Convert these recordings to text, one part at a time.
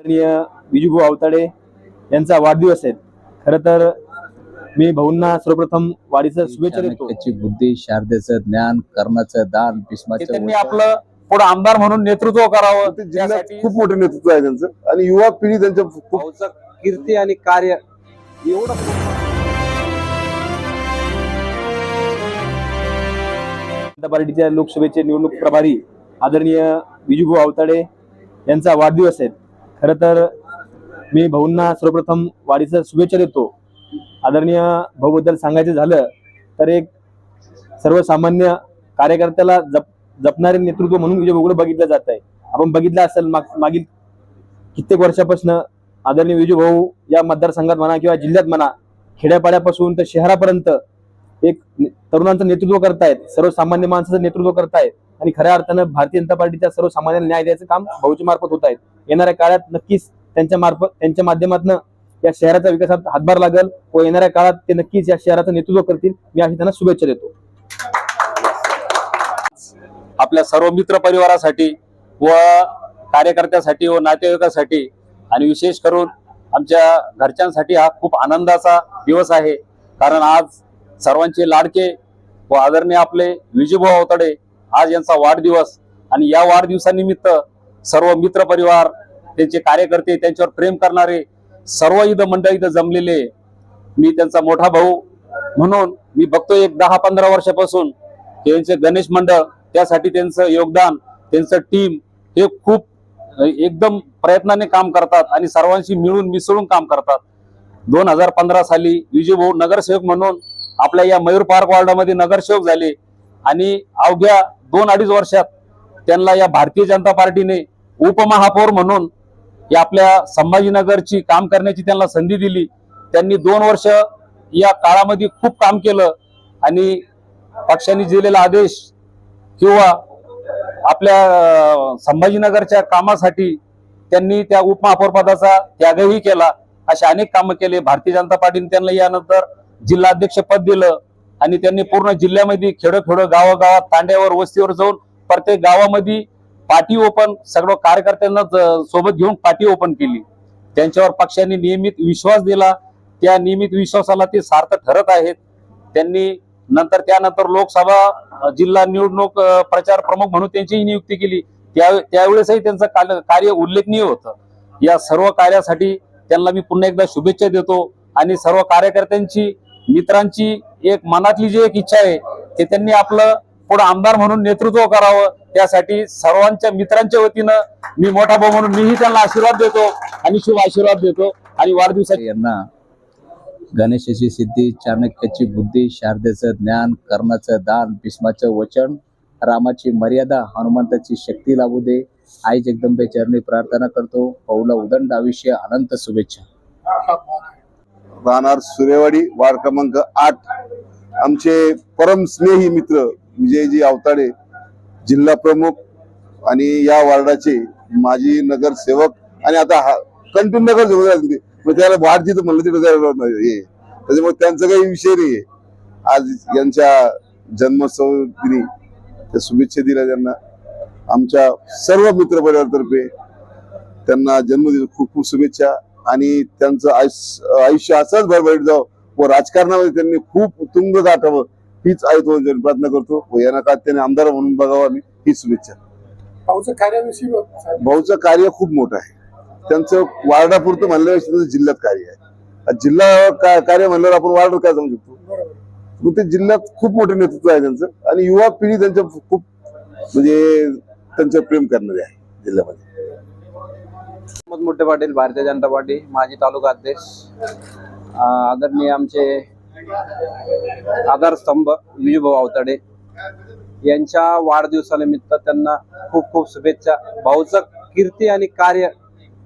आदरणीय विजूभाऊ आवताडे यांचा वाढदिवस आहे. खर तर मी भाऊंना सर्वप्रथम वाढीचं शुभेच्छा देतो. चाणक्याची बुद्धी शारदेचं ज्ञान कर्णाचं दान भीष्माचं त्यांनी वचन. आपलं पुढे आमदार म्हणून नेतृत्व करावं ते जिल्ह्यात त्यासाठी खूप मोठं नेतृत्व आहे त्यांचं. आणि युवा पिढी त्यांच्या खूप भाऊचं कीर्ती आणि कार्य एवढं जनता पार्टीच्या लोकसभेचे निवडणूक प्रभारी आदरणीय विजूभाऊ आवताडे यांचा वाढदिवस आहे. खर तर मी भाऊंना सर्वप्रथम वाढीचं शुभेच्छा देतो. आदरणीय भाऊबद्दल सांगायचं झालं तर एक सर्वसामान्य कार्यकर्त्याला जप जपणारे नेतृत्व म्हणून विजयभाऊकडे बघितलं जात आहे. आपण बघितलं असेल माग मागील कित्येक वर्षापासून आदरणीय विजयभाऊ या मतदारसंघात म्हणा किंवा जिल्ह्यात म्हणा खेड्यापाड्यापासून तर शहरापर्यंत एक ने- तरुणांचं नेतृत्व करतायत सर्वसामान्य माणसाचं नेतृत्व करतायत. आणि खऱ्या अर्थानं भारतीय जनता पार्टीच्या सर्वसामान्यांना न्याय द्यायचं काम भाऊच्या मार्फत होत आहेत येणाऱ्या काळात नक्कीच त्यांच्या मार्फत त्यांच्या माध्यमातून या शहराच्या विकासात हातभार लागल व येणाऱ्या काळात ते नक्कीच या शहराचं नेतृत्व करतील. मी अशी त्यांना शुभेच्छा देतो. आपल्या सर्व मित्र परिवारासाठी व कार्यकर्त्यासाठी व नातेवाईकासाठी आणि विशेष करून आमच्या घरच्यांसाठी हा खूप आनंदाचा दिवस आहे. कारण आज सर्वांचे लाडके व आदरणीय आपले विजूभाऊ अवतडे आज यांचा वाढदिवस आणि या वाढदिवसानिमित्त सर्व मित्र परिवार त्यांचे कार्यकर्ते त्यांच्यावर प्रेम करणारे सर्व इथं मंडळ इथं जमलेले मी त्यांचा मोठा भाऊ म्हणून मी बघतो एक दहा पंधरा वर्षापासून त्यांचे गणेश मंडळ त्यासाठी त्यांचं योगदान त्यांचं टीम हे खूप एकदम प्रयत्नाने काम करतात आणि सर्वांशी मिळून मिसळून काम करतात. दोन हजार पंधरा साली विजयभाऊ नगरसेवक म्हणून आपल्या या मयूर पार्क वॉर्डामध्ये नगरसेवक झाले. आणि अवघ्या दोन अडीच वर्षात त्यांना या भारतीय जनता पार्टीने उपमहापौर म्हणून या आपल्या संभाजीनगरची काम करण्याची त्यांना संधी दिली. त्यांनी दोन वर्ष या काळामध्ये खूप काम केलं आणि पक्षाने दिलेला आदेश किंवा आपल्या संभाजीनगरच्या कामासाठी त्यांनी त्या उपमहापौर पदाचा त्यागही केला. असे अनेक कामं केले. भारतीय जनता पार्टीने त्यांना यानंतर जिल्हाध्यक्ष पद दिलं. आणि त्यांनी पूर्ण जिल्ह्यामध्ये खेडोखेडो खेडो गावागावात तांड्यावर वस्तीवर जाऊन प्रत्येक गावामध्ये पाठी ओपन सगळं कार्यकर्त्यांना ज- सोबत घेऊन पाठी ओपन केली. त्यांच्यावर पक्षाने नियमित विश्वास दिला. त्या नियमित विश्वासाला ते सार्थ ठरत आहेत. त्यांनी नंतर त्यानंतर लोकसभा जिल्हा निवडणूक प्रचार प्रमुख म्हणून त्यांचीही नियुक्ती केली. त्या त्यावेळेसही त्यांचं काल- कार्य उल्लेखनीय होतं. या सर्व कार्यासाठी त्यांना मी पुन्हा एकदा शुभेच्छा देतो. आणि सर्व कार्यकर्त्यांची मित्रांची एक मनातली जी एक इच्छा आहे ते त्यांनी आपलं पुढे आमदार म्हणून नेतृत्व करावं. त्यासाठी सर्वांच्या मित्रांच्या वतीनं मी मोठा भाऊ म्हणून मीही त्यांना आशीर्वाद देतो आणि शुभ आशीर्वाद देतो. आणि वाढदिवसाची यांना गणेशाची सिद्धी चाणक्याची बुद्धी शारदेचं ज्ञान कर्णाचं दान भीष्माचं वचन रामाची मर्यादा हनुमंताची शक्ती लाभू दे. आई जगदंबे चरणी प्रार्थना करतो. पौला उदंड आयुष्य अनंत शुभेच्छा. राहणार सुरेवाडी वार्ड क्रमांक आठ. आमचे परम स्नेही मित्र विजयजी आवताडे जिल्हा प्रमुख आणि या वार्डाचे माजी नगरसेवक आणि आता कंटिन्यू नगर झाले मग त्याला वाढ जिथं म्हणलं तिथं हे. त्याच्यामुळे त्यांचा काही विषय नाही आज यांच्या जन्मोत्सव दिनी त्या शुभेच्छा दिल्या त्यांना. आमच्या सर्व मित्र परिवारातर्फे त्यांना जन्मदिन खूप खूप शुभेच्छा. आणि त्यांचं आयुष्य आयुष्य असंच भरभरीत जावं. व राजकारणामध्ये त्यांनी खूप उत्तुंग गाठावं हीच आई तो प्रार्थना करतो. व या काळात त्यांनी आमदार म्हणून बघावं आम्ही हीच शुभेच्छा. भाऊचं कार्याविषयी. भाऊचं कार्य खूप मोठं आहे. त्यांचं वार्डापुरतं म्हणल्यापेक्षा त्यांचं जिल्ह्यात कार्य आहे. जिल्हा का- कार्य म्हणल्यावर आपण वार्ड काय समजू शकतो? मग ते जिल्ह्यात खूप मोठं नेतृत्व आहे त्यांचं. आणि युवा पिढी त्यांच्या खूप म्हणजे त्यांचं प्रेम करणारे आहे जिल्ह्यामध्ये. मोहम्मद मोठे पाटील भारतीय जनता पार्टी माजी तालुका अध्यक्ष आदरणीय आमचे आधारस्तंभ विजूभाऊ आवताडे. यांच्या वाढदिवसानिमित्त त्यांना खूप खूप शुभेच्छा. भाऊचं कीर्ती आणि कार्य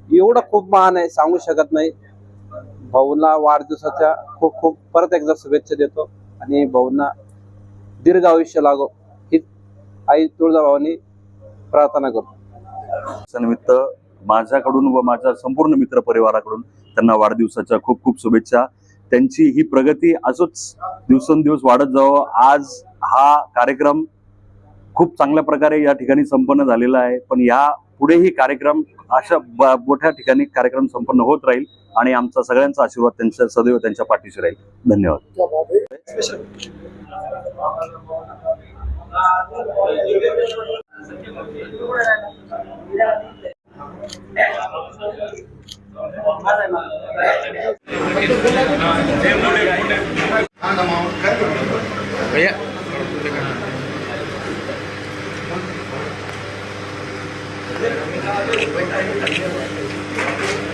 एवढं खूप महान आहे सांगू शकत नाही. भाऊला वाढदिवसाच्या खूप खूप परत एकदा शुभेच्छा देतो आणि भाऊंना दीर्घ आयुष्य लागो ही आई तुळजाभावानी प्रार्थना करतो. निमित्त माझ्याकडून व माझ्या संपूर्ण मित्र परिवाराकडून त्यांना वाढदिवसाच्या खूप खूप शुभेच्छा. त्यांची ही प्रगती असंच दिवसेंदिवस वाढत जावं. आज हा कार्यक्रम खूप चांगल्या प्रकारे या ठिकाणी संपन्न झालेला आहे. पण या पुढेही कार्यक्रम अशा मोठ्या ठिकाणी कार्यक्रम संपन्न होत राहील आणि आमचा सगळ्यांचा आशीर्वाद त्यांच्या सदैव त्यांच्या पाठीशी राहील. धन्यवाद. भैया Thank you.